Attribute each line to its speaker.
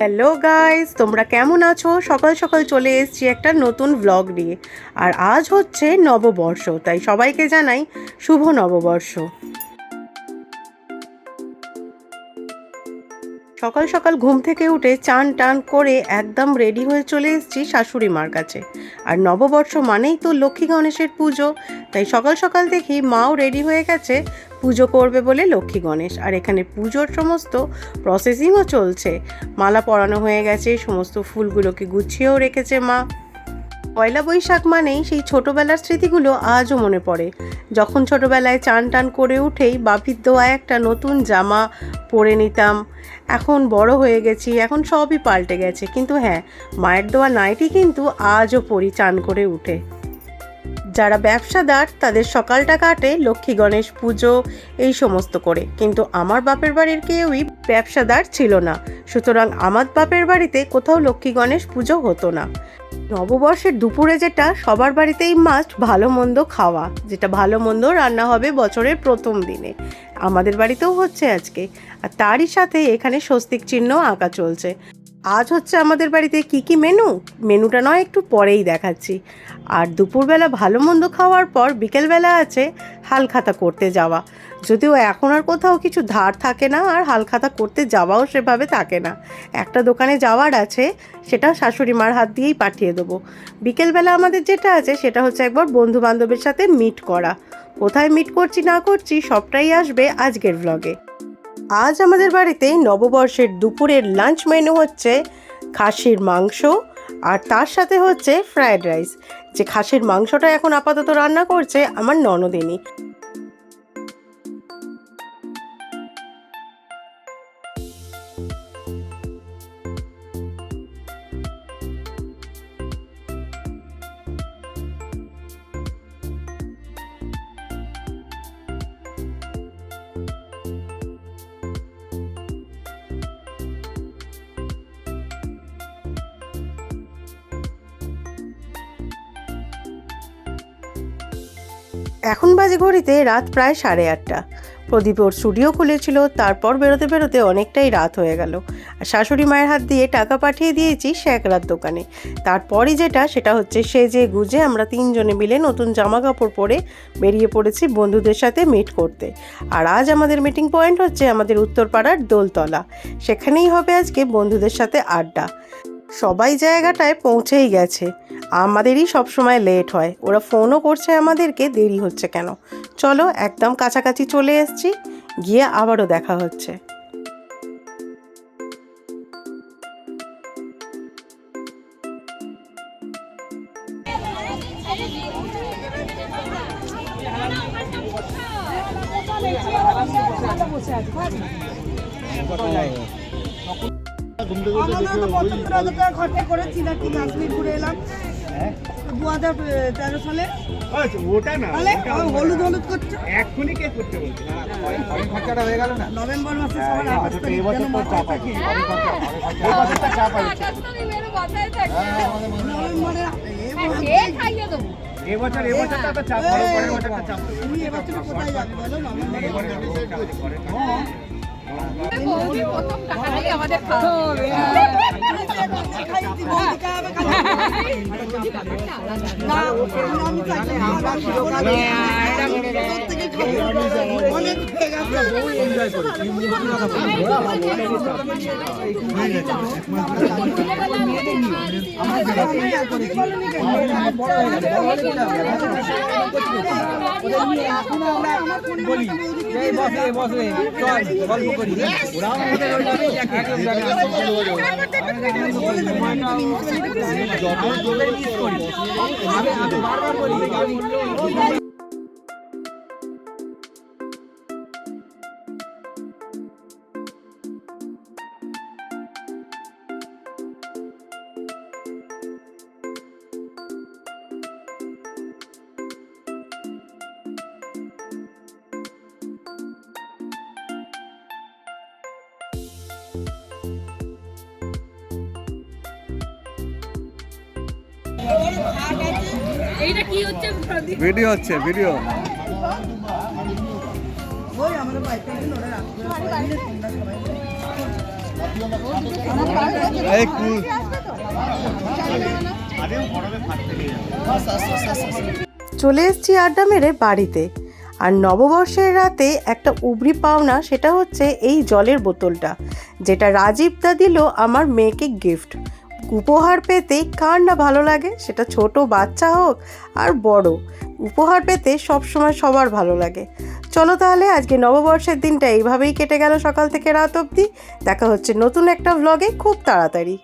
Speaker 1: Hello guys তোমরা কেমন আছো? সকাল সকাল চলে এসেছি একটা নতুন ভ্লগ নিয়ে। আর আজ হচ্ছে নববর্ষ, তাই সবাইকে জানাই শুভ নববর্ষ। সকাল সকাল ঘুম থেকে উঠে চান টান করে একদম রেডি হয়ে চলে এসেছি শাশুড়ি মার কাছে। আর নববর্ষ মানেই তো লক্ষ্মী গণেশের পুজো, তাই সকাল সকাল দেখি মাও রেডি হয়ে গেছে। পুজো করবে বলে লক্ষ্মী গণেশ। আর এখানে পুজোর সমস্ত প্রসেসিংও চলছে। মালা পরানো হয়ে গেছে, সমস্ত ফুলগুলোকে গুছিয়েও রেখেছে মা। পয়লা বৈশাখ মানেই সেই ছোটোবেলার স্মৃতিগুলো আজও মনে পড়ে। যখন ছোটোবেলায় চান টান করে উঠেই বাপির দোয়া একটা নতুন জামা পরে নিতাম। এখন বড় হয়ে গেছি, এখন সবই পাল্টে গেছে। কিন্তু হ্যাঁ মায়ের দোয়া নাইটি কিন্তু আজও পরি চান করে উঠে। যারা ব্যবসাদার, তাদের সকালটা কাটে লক্ষ্মী গণেশ পুজো, এই সমস্ত করে। কিন্তু আমার বাপের বাড়ির কেউই ব্যবসাদার ছিল না। সুতরাং আমার বাপের বাড়িতে কোথাও লক্ষ্মী গণেশ পুজো হতো না। নববর্ষের দুপুরে যেটা, সবার বাড়িতেই মাস্ট ভালো মন্দ খাওয়া, যেটা ভালো মন্দ রান্না হবে বছরের প্রথম দিনে। আমাদের বাড়িতেও হচ্ছে আজকে। আর তারই সাথে এখানে স্বস্তিক চিহ্ন আঁকা চলছে। আজ হচ্ছে আমাদের বাড়িতে কি কি মেনু? মেনুটা নয়, একটু পরেই দেখাচ্ছি। আর দুপুরবেলা ভালো মন্দ খাওয়ার পর বিকেলবেলা আছে হালখাতা করতে যাওয়া। যদিও এখন আর কোথাও কিছু ধার থাকে না, আর হালখাতা করতে যাওয়াও সেভাবে থাকে না। একটা দোকানে যাওয়ার আছে সেটা শাশুড়ি মার হাত দিয়েই পাঠিয়ে দেবো। বিকেলবেলা আমাদের যেটা আছে, সেটা হচ্ছে একবার বন্ধু বান্ধবের সাথে মিট করা। কোথায় মিট করছি না করছি সবটাই আসবে আজকের ভ্লগে আজ আমাদের বাড়িতে নববর্ষের দুপুরের লাঞ্চ মেনু হচ্ছে খাসির মাংস আর তার সাথে হচ্ছে ফ্রায়েড রাইস। যে খাসির মাংসটা এখন আপাতত রান্না করছে আমার ননদিনী। এখন বাজে ঘড়িতে রাত প্রায় সাড়ে আটটা। প্রদীপ ওর স্টুডিও খুলেছিল, তারপর বেরোতে বেরোতে অনেকটাই রাত হয়ে গেল। আর শাশুড়ি মায়ের হাত দিয়ে টাকা পাঠিয়ে দিয়েছি শ্যাকরার দোকানে। তারপরই যেটা, সেটা হচ্ছে সেজে গুজে আমরা তিনজনে মিলে নতুন জামা কাপড় পরে বেরিয়ে পড়েছি বন্ধুদের সাথে মিট করতে। আর আজ আমাদের মিটিং পয়েন্ট হচ্ছে আমাদের উত্তরপাড়ার দোলতলা। সেখানেই হবে আজকে বন্ধুদের সাথে আড্ডা। সবাই জায়গাটায় পৌঁছেই গেছে আমাদেরই সব সময় লেট হয় ওরা ফোনও করছে আমাদেরকে দেরি হচ্ছে কেন চলো একদম কাছাকাছি চলে এসেছি গিয়ে আবারও দেখা হচ্ছে
Speaker 2: আমরা তো পঁচাত্তর হাজার টাকা খরচা করেছি নাকি কাশ্মীর ঘুরে এলাম দু হাজার তেরো সালে।
Speaker 3: আচ্ছা, ওটা না
Speaker 2: তাহলে
Speaker 3: না।
Speaker 2: হলুদ হলুদ করছে।
Speaker 3: এক্ষুনি কে করতে বলছে?
Speaker 4: খরচাটা হয়ে গেল না।
Speaker 2: নভেম্বর মাসে সবার আঠাশ তারিখ
Speaker 3: এবছর
Speaker 2: মাথায়
Speaker 3: চাপ
Speaker 2: থাকে।
Speaker 3: এই বছরটা চাপ আছে। এবছর তো চাপ পরের বছরটা চাপ।
Speaker 2: তুমি এবছর কোথায় যাবে বলো নভেম্বরে?
Speaker 4: বলি। বসে বসে চল গল্প করি। ওরাও আমাদের ওইভাবেই
Speaker 5: ভিডিও হচ্ছে? ভিডিও
Speaker 2: ওই আমাদের বাইক ওরা রাখবে সবাই
Speaker 4: এই কুল।
Speaker 3: আরে গরমে ভাত থেকে যাবে
Speaker 1: চলে এসেছি আড্ডা মেরে বাড়িতে। আর নববর্ষের রাতে একটা উবরি পাওনা সেটা হচ্ছে এই জলের বোতলটা যেটা রাজীব দা দিল আমার মেয়েকে গিফট উপহার পেতে কার না ভালো লাগে? সেটা ছোট বাচ্চা হোক আর বড়। উপহার পেতে সব সময় সবার ভালো লাগে। চলো তাহলে আজকে নববর্ষের দিনটা এইভাবেই কেটে গেল সকাল থেকে রাত অবধি। দেখা হচ্ছে নতুন একটা ভ্লগে খুব তাড়াতাড়ি।